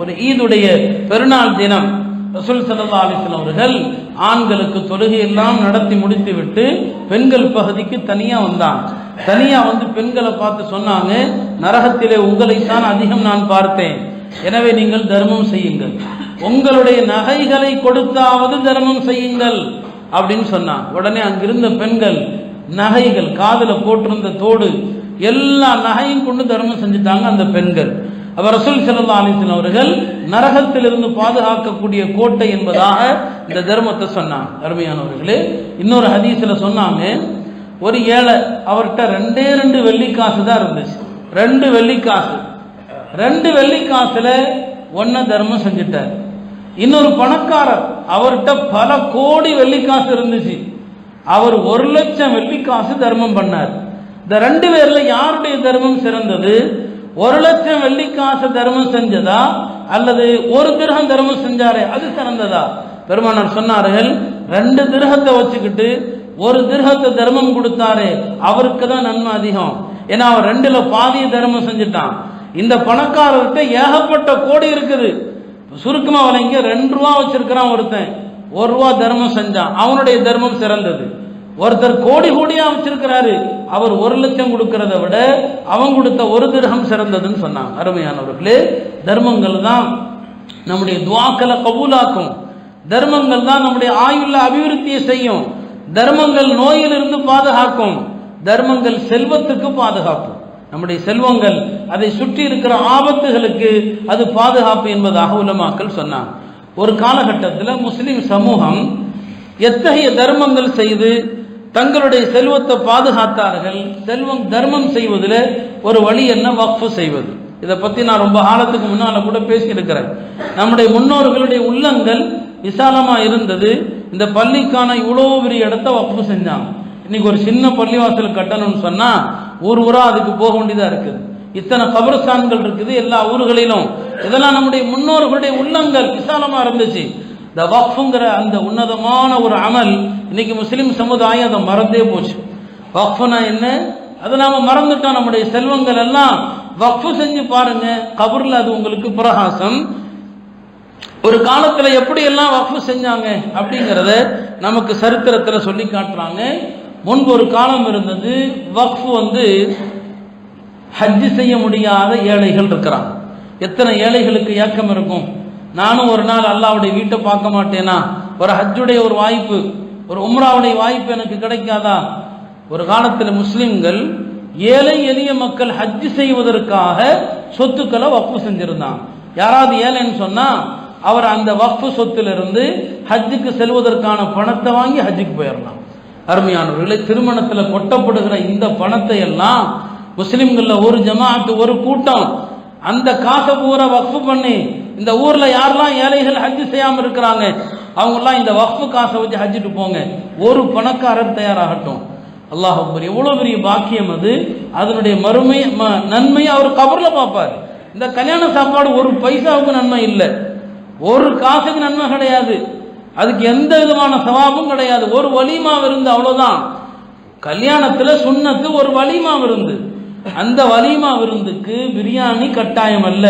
ஒரு ஈதுடைய பெருநாள் தினம் ரசூல் சல்லா அலிஸ்லாம் அவர்கள் ஆண்களுக்கு தொழுகை எல்லாம் நடத்தி முடித்துவிட்டு பெண்கள் பகுதிக்கு தனியாக வந்தாங்க தனியாக வந்து பெண்களை பார்த்து சொன்னாங்க நரகத்திலே உங்களைத்தான் அதிகம் நான் பார்த்தேன். எனவே நீங்கள் தர்மம் செய்யுங்கள். உங்களுடைய நகைகளை கொடுத்தாவது தர்மம் செய்யுங்கள் அப்படின்னு சொன்னான். உடனே அங்கிருந்த பெண்கள் நகைகள் காதில் போட்டிருந்த தோடு எல்லா நகையும் கொண்டு தர்மம் செஞ்சுட்டாங்க அந்த பெண்கள். அவர் ரசூல் ஸல்லல்லாஹு அலிசன் அவர்கள் நரகத்திலிருந்து பாதுகாக்கக்கூடிய கோட்டை என்பதாக இந்த தர்மத்தை சொன்னாங்க. அருமையானவர்களே இன்னொரு ஹதீஸில் சொன்னாங்க ஒரு ஏழை அவர்கிட்ட ரெண்டே ரெண்டு வெள்ளிக்காசு தான் இருந்துச்சு. ரெண்டு வெள்ளிக்காசு ரெண்டு வெள்ளிக்காசில் ஒன்றை தர்மம் செஞ்சுட்டார். இன்னொரு பணக்காரர் அவர்கிட்ட பல கோடி வெள்ளிக்காசு இருந்துச்சு. அவர் ஒரு லட்சம் வெள்ளிக்காசு தர்மம் பண்ணார். இந்த ரெண்டு பேரில் யாருடைய தர்மம் சிறந்தது? ஒரு லட்சம் வெள்ளிக்காசு தர்மம் செஞ்சதா? அல்லது ஒரு திருகம் தர்மம் செஞ்சாரே அது சிறந்ததா? பெருமானார் சொன்னார்கள் ரெண்டு திருகத்தை வச்சுக்கிட்டு ஒரு திருகத்தை தர்மம் கொடுத்தாரே அவருக்கு தான் நன்மை அதிகம். ஏன்னா அவர் ரெண்டுல பாதிய தர்மம் செஞ்சுட்டான். இந்த பணக்காரர்கிட்ட ஏகப்பட்ட கோடி இருக்குது. சுருக்கமா வழங்க ரெண்டு ரூபா வச்சிருக்கிறான் ஒருத்தன். ஒரு ரூபா தர்மம் செஞ்சான். அவனுடைய தர்மம் சிறந்தது. ஒருத்தர் கோடி கோடியா வச்சிருக்கிறாரு அவர் ஒரு லட்சம் கொடுக்கறத விட அவன் கொடுத்த ஒரு திரகம் சிறந்ததுன்னு சொன்னாங்க. அருமையானவர்களே தர்மங்கள் தான் நம்முடைய துவாக்களை கபூலாக்கும். தர்மங்கள் தான் நம்முடைய ஆயுள்ள அபிவிருத்தியை செய்யும். தர்மங்கள் நோயிலிருந்து பாதுகாக்கும். தர்மங்கள் செல்வத்துக்கு பாதுகாப்பு நம்முடைய செல்வங்கள் அதை சுற்றி இருக்கிற ஆபத்துகளுக்கு அது பாதுகாப்பு என்பதாக உலமாக்கள் சொன்னாங்க. ஒரு காலகட்டத்தில் முஸ்லிம் சமூகம் எத்தகைய தர்மங்கள் செய்து தங்களுடைய செல்வத்தை பாதுகாத்தார்கள் செல்வம் தர்மம் செய்வதில் ஒரு வழி என்ன? வக்ஃபு செய்வது. இதை பற்றி நான் ரொம்ப காலத்துக்கு முன்னால் கூட பேசியிருக்கிறேன். நம்முடைய முன்னோர்களுடைய உள்ளங்கள் விசாலமாக இருந்தது. இந்த பள்ளிக்கான இவ்வளோ பெரிய இடத்த வக்ஃபு செஞ்சாங்க. இன்னைக்கு ஒரு சின்ன பள்ளிவாசல் கட்டணும்னு சொன்னால் ஊர் ஊராக அதுக்கு போக வேண்டியதாக இருக்குது. இத்தனை கபரஸ்தான்கள் இருக்குது எல்லா ஊர்களிலும். இதெல்லாம் நம்முடைய முன்னோர்களுடைய உள்ளங்கள் விசாலமாக இருந்துச்சு. இந்த வக்ஃபுங்கிற அந்த உன்னதமான ஒரு அமல் இன்னைக்கு முஸ்லீம் சமுதாயம் அதை மறந்தே போச்சு. வக்ஃபுனா என்ன? அதை நாம மறந்துட்டோம். நம்முடைய செல்வங்கள் எல்லாம் வக்ஃபு செஞ்சு பாருங்க கபர்ல அது உங்களுக்கு பிரகாசம். ஒரு காலத்துல எப்படி எல்லாம் வக்ஃபு செஞ்சாங்க அப்படிங்கிறத நமக்கு சரித்திரத்துல சொல்லி காட்டுறாங்க. முன்பு ஒரு காலம் இருந்தது வக்ஃபு வந்து ஹஜ்ஜு செய்ய முடியாத ஏழைகள் இருக்கிறாங்க. எத்தனை ஏழைகளுக்கு ஏக்கம் இருக்கும்? நானும் ஒரு நாள் அல்லாவுடைய வீட்டை பார்க்க மாட்டேனா? ஒரு ஹஜ்ஜுடைய ஒரு வாய்ப்பு ஒரு உம்ராவுடைய வாய்ப்பு எனக்கு கிடைக்காதா? ஒரு காலத்தில் முஸ்லிம்கள் ஏழை எளிய மக்கள் ஹஜ் செய்வதற்காக சொத்துக்களை வக்ஃபு செஞ்சிருந்தான் யாராவது ஏழைன்னு சொன்னா அவர் அந்த வக்ஃபு சொத்திலிருந்து ஹஜ்ஜுக்கு செல்வதற்கான பணத்தை வாங்கி ஹஜ்ஜுக்கு போயிடலாம் அருமையானவர்களே திருமணத்தில் கொட்டப்படுகிற இந்த பணத்தை எல்லாம் முஸ்லிம்களில் ஒரு ஜமாத்து ஒரு கூட்டம் அந்த காசை பூரா வக்ஃபு பண்ணி இந்த ஊரில் யாரெல்லாம் ஏழைகள் ஹஜ்ஜு செய்யாமல் இருக்கிறாங்க அவங்கெல்லாம் இந்த வக்ஃபு காசை வச்சு ஹஜ்ஜிட்டு போங்க. ஒரு பணக்காரர் தயாராகட்டும். அல்லாஹ் அக்பர் எவ்வளவு பெரிய பாக்கியம் அது. அதனுடைய மறுமை ம- நன்மையை அவர் கபரில் பார்ப்பார். இந்த கல்யாண சாப்பாடு ஒரு பைசாவுக்கு நன்மை இல்லை. ஒரு காசுக்கு நன்மை கிடையாது. அதுக்கு எந்த விதமான சவாபும் கிடையாது. ஒரு வலிமா விருந்து அவ்வளோதான் கல்யாணத்தில் சுண்ணத்து ஒரு வலிமா விருந்து அந்த வலிமா விருந்துக்கு பிரியாணி கட்டாயம் அல்ல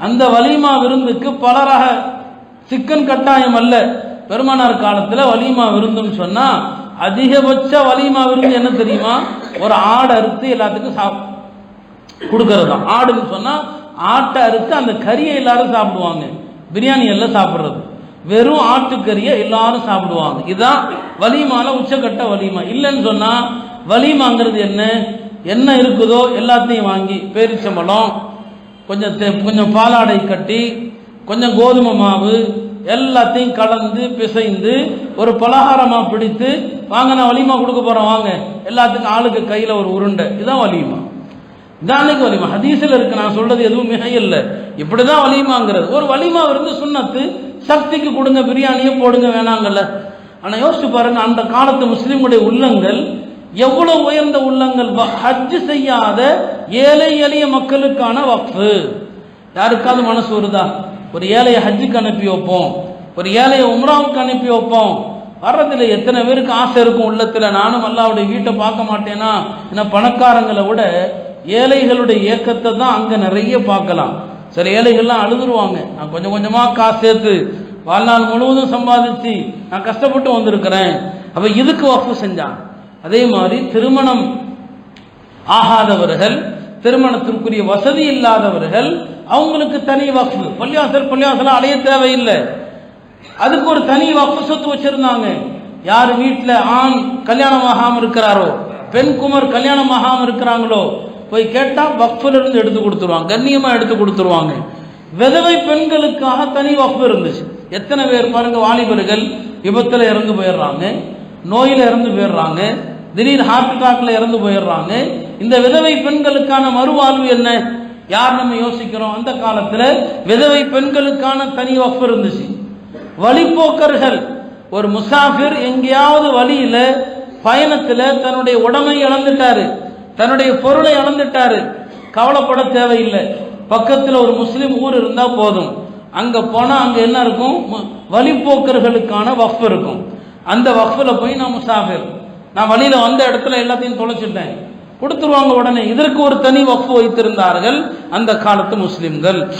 அந்த வலிமா விருந்துக்கு பல ரக சிக்கன் கட்டாயம் அல்ல பெருமானார் காலத்தில் வலிமா விருந்துன்னு சொன்னால் அதிகபட்ச வலிமா விருந்து என்ன தெரியுமா? ஒரு ஆடை அறுத்து எல்லாத்துக்கும் சாப் கொடுக்கறது தான் ஆடுன்னு சொன்னால் ஆட்டை அறுத்து அந்த கறியை எல்லாரும் சாப்பிடுவாங்க. பிரியாணி எல்லாம் சாப்பிட்றது. வெறும் ஆட்டுக்கறியை எல்லாரும் சாப்பிடுவாங்க. இதுதான் வலிமால உச்சக்கட்ட வலிமா. இல்லைன்னு சொன்னால் வலிமாங்கிறது என்ன? என்ன இருக்குதோ எல்லாத்தையும் வாங்கி பேரிச்சம்பழம் கொஞ்சம் தே- கொஞ்சம் பாலாடை கட்டி கொஞ்சம் கோதுமை மாவு எல்லாத்தையும் கலந்து பிசைந்து ஒரு பலகாரமாக பிடித்து வாங்க நான் வலிமா கொடுக்க போகிறேன் வாங்க. எல்லாத்துக்கும் ஆளுக்கு கையில் ஒரு உருண்டை. இதுதான் வலிமா இதானுக்கு வலிமா ஹதீஸில் இருக்கு நான் சொல்றது எதுவும் மிக இல்லை இப்படி தான் வலிமாங்கிறது ஒரு வலிமா இருந்து சுண்ணத்து சக்திக்கு கொடுங்க பிரியாணியை போடுங்க வேணாங்கல்ல. ஆனால் யோசிச்சு பாருங்க அந்த காலத்து முஸ்லீம்களுடைய உள்ளங்கள் எவ்வளவு உயர்ந்த உள்ளங்கள் ஹஜ் செய்யாத ஏழை எளிய மக்களுக்கான வக்ஃபு. யாருக்காவது மனசு வருதா? ஒரு ஏழையை ஹஜ்ஜுக்கு அனுப்பி வைப்போம். ஒரு ஏழையை உம்ராவுக்கு அனுப்பி வைப்போம். வர்றதுல எத்தனை பேருக்கு ஆசை இருக்கும் உள்ளத்தில்? நானும் அல்லாவுடைய வீட்டை பார்க்க மாட்டேனா? என்ன பணக்காரங்களை விட ஏழைகளுடைய இயக்கத்தை தான் அங்கே நிறைய பார்க்கலாம். சில ஏழைகள்லாம் அழுதுருவாங்க. நான் கொஞ்சம் கொஞ்சமாக காசு சேர்த்து வாழ்நாள் முழுவதும் சம்பாதிச்சு நான் கஷ்டப்பட்டு வந்திருக்கிறேன். அப்போ இதுக்கு வக்ஃபு செஞ்சான் அதே மாதிரி திருமணம் ஆகாதவர்கள் திருமணத்திற்குரிய வசதி இல்லாதவர்கள் அவங்களுக்கு தனி வக்ஃபு. பள்ளியாசல் பள்ளியாசலாம் அடைய தேவையில்லை. அதுக்கு ஒரு தனி வக்ஃபு சொத்து வச்சிருந்தாங்க. யார் வீட்டில் ஆண் கல்யாணம் ஆகாமல் இருக்கிறாரோ பெண் குமர் கல்யாணம் ஆகாமல் இருக்கிறாங்களோ போய் கேட்டால் வக்ஃபில் இருந்து எடுத்து கொடுத்துருவாங்க. கண்ணியமாக எடுத்து கொடுத்துருவாங்க. விதவை பெண்களுக்காக தனி வக்ஃபு இருந்துச்சு. எத்தனை பேர் பாருங்க வாலிபர்கள் விபத்தில் இறந்து போயிடுறாங்க நோயில் இறந்து போயிடுறாங்க. திடீர் ஹார்ட் அட்டாக்ல இறந்து போயிடுறாங்க. இந்த விதவை பெண்களுக்கான மறுவாழ்வு என்ன? யார் நம்ம யோசிக்கிறோம்? அந்த காலத்தில் விதவை பெண்களுக்கான தனி வக்ஃபு இருந்துச்சு. வழிப்போக்கர்கள். ஒரு முசாஃபிர் எங்கேயாவது வழியில பயணத்தில் தன்னுடைய உடமை இழந்துட்டாரு. தன்னுடைய பொருளை இழந்துட்டாரு. கவலைப்பட தேவையில்லை. பக்கத்தில் ஒரு முஸ்லீம் ஊர் இருந்தால் போதும். அங்கே போனால் அங்கே என்ன இருக்கும்? வழிப்போக்கர்களுக்கான வஃப் இருக்கும். அந்த வக்ஃபில் போய் நான் முசாஃபிர். நான் வழியில் வந்த இடத்துல எல்லாத்தையும் தொலைச்சிட்டேன். கொடுத்துருவாங்க உடனே. இதற்கு ஒரு தனி வக்ஃபு வைத்திருந்தார்கள் அந்த காலத்து முஸ்லிம்கள்.